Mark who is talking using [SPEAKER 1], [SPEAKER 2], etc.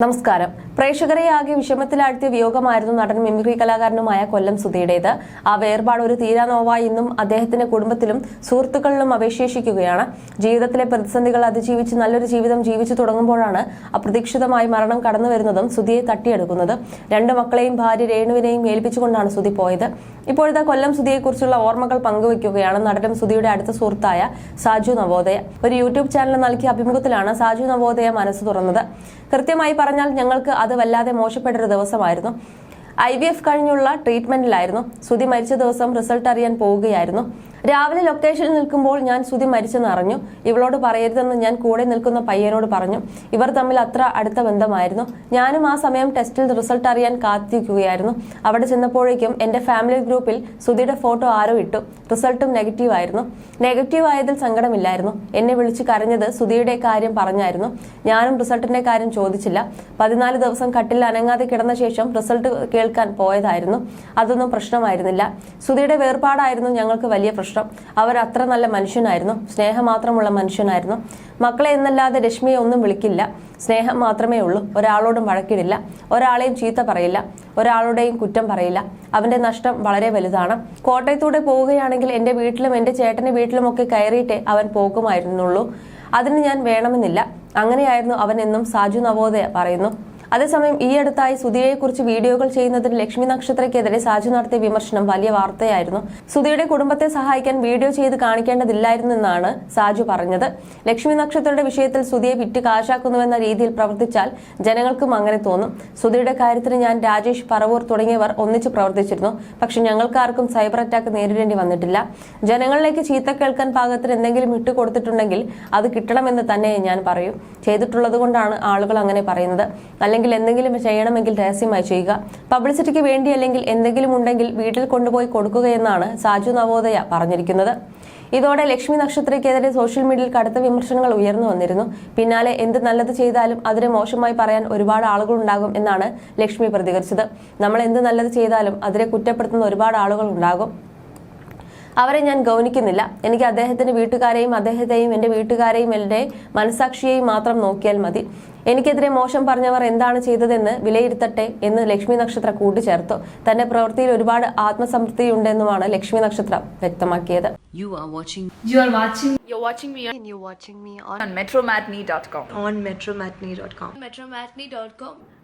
[SPEAKER 1] നമസ്കാരം പ്രേക്ഷകരെ ആകെ വിഷമത്തിലാഴ്ത്തിയ വിയോഗമായിരുന്നു നടൻ മിമിക്രി കലാകാരനുമായ കൊല്ലം സുധിയുടേത്. ആ വേർപാട് ഒരു തീരാനോവായി ഇന്നും അദ്ദേഹത്തിന്റെ കുടുംബത്തിലും സുഹൃത്തുക്കളിലും അവശേഷിക്കുകയാണ്. ജീവിതത്തിലെ പ്രതിസന്ധികൾ അതിജീവിച്ച് നല്ലൊരു ജീവിതം ജീവിച്ചു തുടങ്ങുമ്പോഴാണ് അപ്രതീക്ഷിതമായി മരണം കടന്നു വരുന്നതും സുധിയെ തട്ടിയെടുക്കുന്നത്. രണ്ട് മക്കളെയും ഭാര്യ രേണുവിനെയും ഏൽപ്പിച്ചുകൊണ്ടാണ് സുധി പോയത്. ഇപ്പോഴത്തെ കൊല്ലം സുധിയെക്കുറിച്ചുള്ള ഓർമ്മകൾ പങ്കുവയ്ക്കുകയാണ് നടനും സുധിയുടെ അടുത്ത സുഹൃത്തായ സാജു നവോദയ ഒരു യൂട്യൂബ് ചാനൽ നൽകിയ അഭിമുഖത്തിലാണ് സാജു നവോദയ മനസ്സ് തുറന്നത്. കൃത്യമായി പറഞ്ഞാൽ ഞങ്ങൾക്ക് അത് വല്ലാതെ മോശപ്പെട്ടൊരു ദിവസമായിരുന്നു. ഐ വി എഫ് കഴിഞ്ഞുള്ള ട്രീറ്റ്മെന്റിലായിരുന്നു സുധി മരിച്ച ദിവസം റിസൾട്ട് അറിയാൻ പോവുകയായിരുന്നു. രാവിലെ ലൊക്കേഷനിൽ നിൽക്കുമ്പോൾ ഞാൻ സുതി മരിച്ചെന്ന് അറിഞ്ഞു. ഇവളോട് പറയരുതെന്ന് ഞാൻ കൂടെ നിൽക്കുന്ന പയ്യനോട് പറഞ്ഞു. ഇവർ തമ്മിൽ അത്ര അടുത്ത ബന്ധമായിരുന്നു. ഞാനും ആ സമയം ടെസ്റ്റിൽ റിസൾട്ട് അറിയാൻ കാത്തിരിക്കുകയായിരുന്നു. അവിടെ ചെന്നപ്പോഴേക്കും എന്റെ ഫാമിലി ഗ്രൂപ്പിൽ സുതിയുടെ ഫോട്ടോ ആരോ ഇട്ടു. റിസൾട്ടും നെഗറ്റീവ് ആയിരുന്നു. നെഗറ്റീവ് ആയതിൽ സങ്കടമില്ലായിരുന്നു. എന്നെ വിളിച്ച് കരഞ്ഞത് സുതിയുടെ കാര്യം പറഞ്ഞായിരുന്നു. ഞാനും റിസൾട്ടിന്റെ കാര്യം ചോദിച്ചില്ല. പതിനാല് ദിവസം കട്ടിൽ അനങ്ങാതെ കിടന്ന ശേഷം റിസൾട്ട് കേൾക്കാൻ പോയതായിരുന്നു. അതൊന്നും പ്രശ്നമായിരുന്നില്ല. സുതിയുടെ വേർപാടായിരുന്നു ഞങ്ങൾക്ക് വലിയ പ്രശ്നം. അവർ അത്ര നല്ല മനുഷ്യനായിരുന്നു. സ്നേഹം മാത്രമുള്ള മനുഷ്യനായിരുന്നു. മക്കളെ എന്നല്ലാതെ രശ്മിയെ ഒന്നും വിളിക്കില്ല. സ്നേഹം മാത്രമേ ഉള്ളൂ. ഒരാളോടും വഴക്കിടില്ല. ഒരാളെയും ചീത്ത പറയില്ല. ഒരാളുടെയും കുറ്റം പറയില്ല. അവന്റെ നഷ്ടം വളരെ വലുതാണ്. കോട്ടയത്തൂടെ പോവുകയാണെങ്കിൽ എന്റെ വീട്ടിലും എന്റെ ചേട്ടന്റെ വീട്ടിലുമൊക്കെ കയറിയിട്ടേ അവൻ പോകുമായിരുന്നുള്ളൂ. അതിന് ഞാൻ വേണമെന്നില്ല. അങ്ങനെയായിരുന്നു അവൻ എന്നും സാജു നവോദയ പറയുന്നു. അതേസമയം ഈ അടുത്തായി സുധിയെക്കുറിച്ച് വീഡിയോകൾ ചെയ്യുന്നതിന് ലക്ഷ്മി നക്ഷത്രക്കെതിരെ സാജു നടത്തിയ വിമർശനം വലിയ വാർത്തയായിരുന്നു. സുധിയുടെ കുടുംബത്തെ സഹായിക്കാൻ വീഡിയോ ചെയ്ത് കാണിക്കേണ്ടതില്ലായിരുന്നെന്നാണ് സാജു പറഞ്ഞത്. ലക്ഷ്മി നക്ഷത്രയുടെ വിഷയത്തിൽ സുധിയെ വിറ്റ് കാശാക്കുന്നുവെന്ന രീതിയിൽ പ്രവർത്തിച്ചാൽ ജനങ്ങൾക്കും അങ്ങനെ തോന്നും. സുധിയുടെ കാര്യത്തിന് ഞാൻ രാജേഷ് പറവൂർ തുടങ്ങിയവർ ഒന്നിച്ച് പ്രവർത്തിച്ചിരുന്നു. പക്ഷെ ഞങ്ങൾക്കാർക്കും സൈബർ അറ്റാക്ക് നേരിടേണ്ടി വന്നിട്ടില്ല. ജനങ്ങളിലേക്ക് ചീത്ത കേൾക്കാൻ പാകത്തിന് എന്തെങ്കിലും ഇട്ടുകൊടുത്തിട്ടുണ്ടെങ്കിൽ അത് കിട്ടണമെന്ന് തന്നെ ഞാൻ പറയും. ചെയ്തിട്ടുള്ളത് കൊണ്ടാണ് ആളുകൾ അങ്ങനെ പറയുന്നത്. അല്ലെങ്കിൽ എന്തെങ്കിലും ചെയ്യണമെങ്കിൽ രഹസ്യമായി ചെയ്യുക. പബ്ലിസിറ്റിക്ക് വേണ്ടി അല്ലെങ്കിൽ എന്തെങ്കിലും ഉണ്ടെങ്കിൽ വീട്ടിൽ കൊണ്ടുപോയി കൊടുക്കുകയെന്നാണ് സാജു നവോദയ പറഞ്ഞിരിക്കുന്നത്. ഇതോടെ ലക്ഷ്മി നക്ഷത്രയ്ക്കെതിരെ സോഷ്യൽ മീഡിയയിൽ കടുത്ത വിമർശനങ്ങൾ ഉയർന്നു വന്നിരുന്നു. പിന്നാലെ എന്ത് നല്ലത് ചെയ്താലും അതിനെ മോശമായി പറയാൻ ഒരുപാട് ആളുകൾ ഉണ്ടാകും എന്നാണ് ലക്ഷ്മി പ്രതികരിച്ചത്. നമ്മൾ എന്ത് നല്ലത് ചെയ്താലും അതിനെ കുറ്റപ്പെടുത്തുന്ന ഒരുപാട് ആളുകൾ ഉണ്ടാകും. അവരെ ഞാൻ ഗൗനിക്കുന്നില്ല എനിക്ക് അദ്ദേഹത്തിന്റെ വീട്ടുകാരെയും അദ്ദേഹത്തെയും എന്റെ വീട്ടുകാരെയും എന്റെ മനസാക്ഷിയെയും മാത്രം നോക്കിയാൽ മതി എനിക്കെതിരെ മോശം പറഞ്ഞവർ എന്താണ് ചെയ്തതെന്ന് വിലയിരുത്തട്ടെ എന്ന് ലക്ഷ്മി നക്ഷത്ര കൂട്ടിച്ചേർത്തു തന്റെ പ്രവൃത്തിയിൽ ഒരുപാട് ആത്മസംതൃപ്തി ഉണ്ടെന്നുമാണ് ലക്ഷ്മി നക്ഷത്ര വ്യക്തമാക്കിയത്
[SPEAKER 2] You are watching
[SPEAKER 3] You are watching
[SPEAKER 4] You're watching me and you're watching me on,
[SPEAKER 3] on metromatney.com.
[SPEAKER 4] on metromatney.com.
[SPEAKER 3] Metromatney.com.